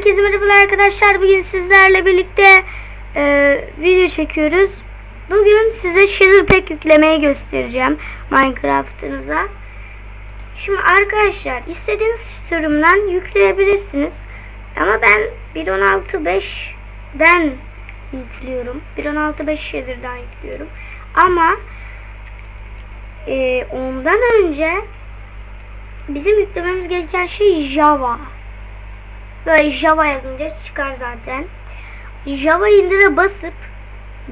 Herkese merhabalar arkadaşlar. Bugün sizlerle birlikte e, video çekiyoruz. Bugün size Shader Pack yüklemeyi göstereceğim Minecraft'ınıza. Şimdi arkadaşlar istediğiniz sürümden yükleyebilirsiniz. Ama ben 1.16.5'den yüklüyorum. 1.16.5 Shader'dan yüklüyorum. Ama e, ondan önce bizim yüklememiz gereken şey Java. Böyle Java yazınca çıkar zaten. Java indire basıp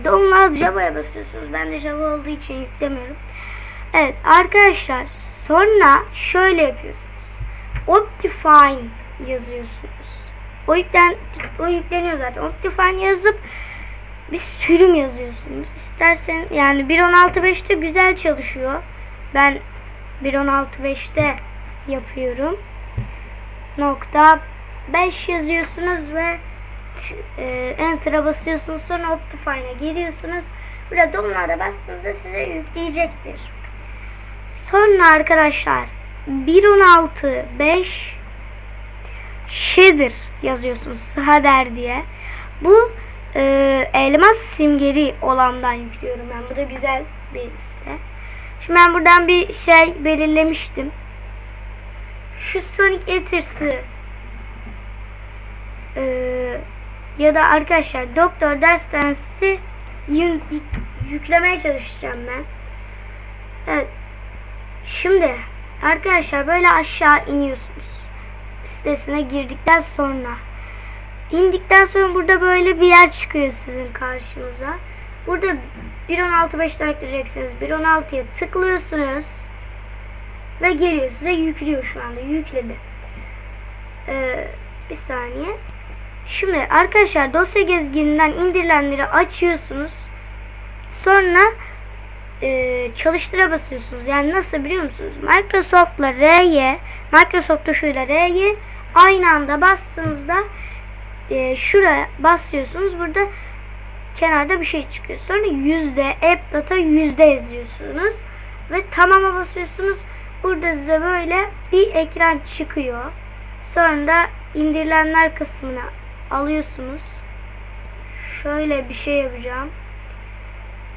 download Java'ya basıyorsunuz. Ben de Java olduğu için yüklemiyorum. Evet arkadaşlar sonra şöyle yapıyorsunuz. Optifine yazıyorsunuz. O yüklen o yükleniyor zaten. Optifine yazıp bir sürüm yazıyorsunuz. İstersen yani 1.16.5'te güzel çalışıyor. Ben 1.16.5'te yapıyorum. Nokta 5 yazıyorsunuz ve e, Enter'a basıyorsunuz. Sonra Optifine'a giriyorsunuz. Burada download'a bastığınızda size yükleyecektir. Sonra arkadaşlar 1.16.5 Shader yazıyorsunuz. Shader diye. Bu e, elmas simgeli olandan yüklüyorum ben. Bu da güzel bir site. Şimdi ben buradan bir şey belirlemiştim. Şu Sonic Ethers'ı ee, ya da arkadaşlar Doktor yün- yük- yüklemeye çalışacağım ben. Evet. Şimdi arkadaşlar böyle aşağı iniyorsunuz. Sitesine girdikten sonra indikten sonra burada böyle bir yer çıkıyor sizin karşınıza. Burada 1.16.5'ten ekleyeceksiniz. 1.16'ya tıklıyorsunuz ve geliyor. Size yüklüyor şu anda. Yükledi. Ee, bir saniye. Şimdi arkadaşlar dosya gezgininden indirilenleri açıyorsunuz. Sonra e, çalıştıra basıyorsunuz. Yani nasıl biliyor musunuz? Microsoft'la R'ye, Microsoft tuşuyla R'ye aynı anda bastığınızda e, şuraya basıyorsunuz. Burada kenarda bir şey çıkıyor. Sonra yüzde app data yüzde yazıyorsunuz ve tamama basıyorsunuz. Burada size böyle bir ekran çıkıyor. Sonra indirilenler kısmına alıyorsunuz. Şöyle bir şey yapacağım.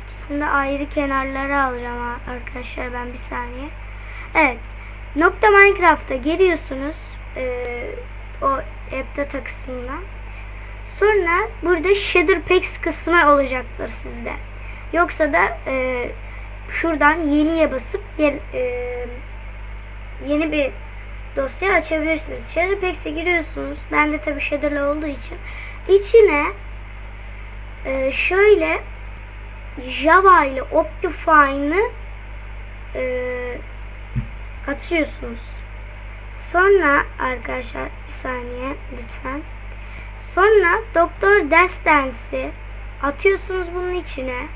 İkisini de ayrı kenarlara alacağım arkadaşlar ben bir saniye. Evet. Nokta Minecraft'a geliyorsunuz. Ee, o app data kısmından. Sonra burada shader packs kısmı olacaktır sizde. Yoksa da e, şuradan yeniye basıp gel, e, yeni bir dosya açabilirsiniz. Shader Packs'e giriyorsunuz. Ben de tabii Shader'la olduğu için. içine e, şöyle Java ile Optifine'ı e, atıyorsunuz. Sonra arkadaşlar bir saniye lütfen. Sonra Doktor Destance'i atıyorsunuz bunun içine.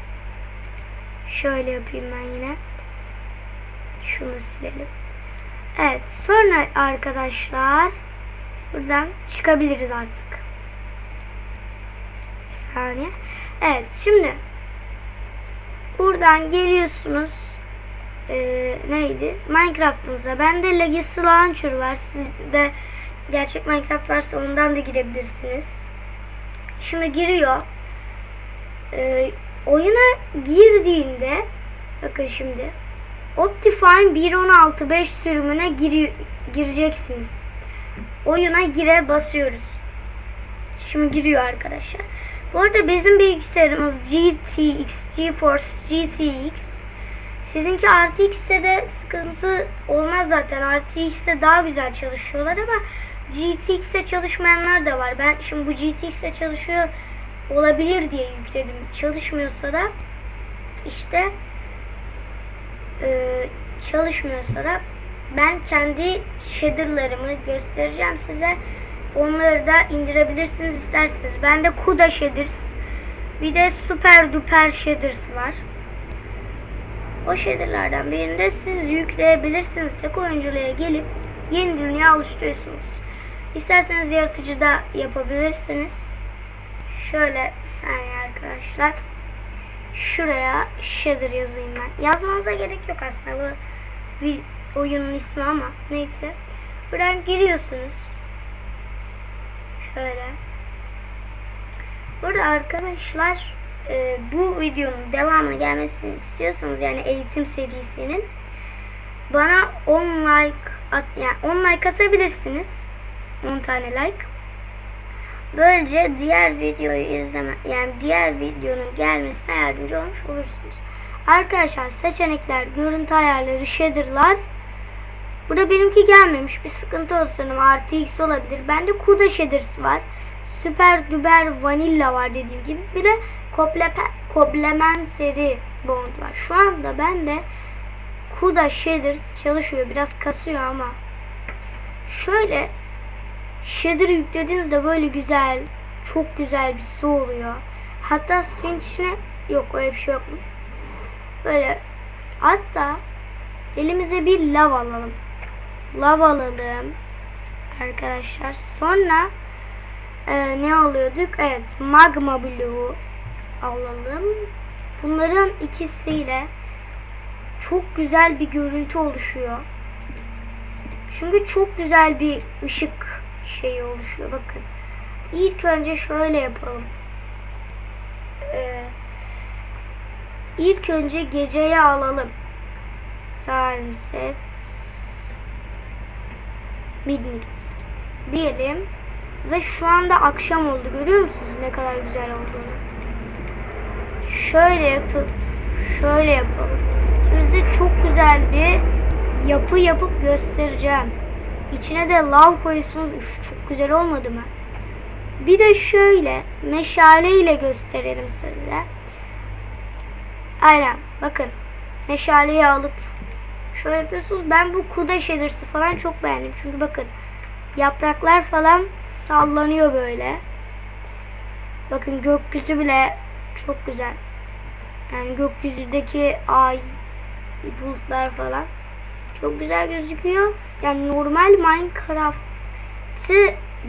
Şöyle yapayım ben yine. Şunu silelim. Evet sonra arkadaşlar buradan çıkabiliriz artık. Bir saniye. Evet şimdi buradan geliyorsunuz. Ee, neydi? Minecraft'ınıza. Bende Legacy Launcher var. Sizde gerçek Minecraft varsa ondan da girebilirsiniz. Şimdi giriyor. Ee, oyuna girdiğinde bakın şimdi Optifine 1.16.5 sürümüne giri, gireceksiniz. Oyuna gire basıyoruz. Şimdi giriyor arkadaşlar. Bu arada bizim bilgisayarımız GTX, GeForce GTX. Sizinki RTX'e de sıkıntı olmaz zaten. RTX'e daha güzel çalışıyorlar ama GTX'e çalışmayanlar da var. Ben şimdi bu GTX'e çalışıyor olabilir diye yükledim. Çalışmıyorsa da işte e, çalışmıyorsa da ben kendi shader'larımı göstereceğim size. Onları da indirebilirsiniz isterseniz. Bende Kuda Shaders bir de Super Duper Shaders var. O shader'lardan birinde siz yükleyebilirsiniz. Tek oyunculuğa gelip yeni dünya oluşturuyorsunuz. İsterseniz yaratıcıda yapabilirsiniz. Şöyle bir saniye arkadaşlar şuraya shader yazayım ben. Yazmanıza gerek yok aslında bu oyunun ismi ama neyse. Buradan giriyorsunuz. Şöyle. Burada arkadaşlar e, bu videonun devamını gelmesini istiyorsanız yani eğitim serisinin bana 10 like at, yani 10 like atabilirsiniz. 10 tane like. Böylece diğer videoyu izleme yani diğer videonun gelmesine yardımcı olmuş olursunuz. Arkadaşlar seçenekler, görüntü ayarları, shader'lar Burada benimki gelmemiş. Bir sıkıntı olsa sanırım. RTX olabilir. Bende CUDA shaders var. Super Duper Vanilla var dediğim gibi. Bir de Complementary Bond var. Şu anda bende CUDA shaders çalışıyor. Biraz kasıyor ama. Şöyle shader yüklediğinizde böyle güzel, çok güzel bir su oluyor. Hatta suyun içine yok öyle bir şey yokmuş. Böyle hatta elimize bir lav alalım. Lav alalım arkadaşlar. Sonra e, ne alıyorduk? Evet magma bloğu alalım. Bunların ikisiyle çok güzel bir görüntü oluşuyor. Çünkü çok güzel bir ışık şeyi oluşuyor. Bakın. İlk önce şöyle yapalım. Ee, ilk önce geceye alalım. Sunset Midnight diyelim. Ve şu anda akşam oldu. Görüyor musunuz ne kadar güzel olduğunu? Şöyle yapıp şöyle yapalım. Şimdi size çok güzel bir yapı yapıp göstereceğim. İçine de lav koyuyorsunuz. Üf, çok güzel olmadı mı? Bir de şöyle meşale ile gösterelim size. Aynen bakın meşaleyi alıp şöyle yapıyorsunuz. Ben bu kuda shaders'ı falan çok beğendim. Çünkü bakın yapraklar falan sallanıyor böyle. Bakın gökyüzü bile çok güzel. Yani gökyüzündeki ay, bulutlar falan çok güzel gözüküyor. Yani normal Minecraft'ı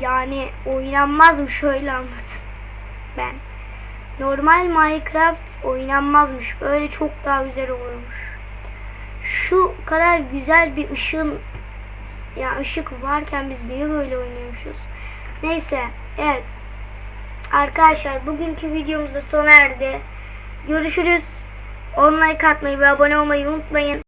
yani oynanmazmış şöyle anlatayım ben. Normal Minecraft oynanmazmış. Böyle çok daha güzel oluyormuş. Şu kadar güzel bir ışın ya ışık varken biz niye böyle oynuyormuşuz? Neyse, evet. Arkadaşlar bugünkü videomuz da sona erdi. Görüşürüz. On like atmayı ve abone olmayı unutmayın.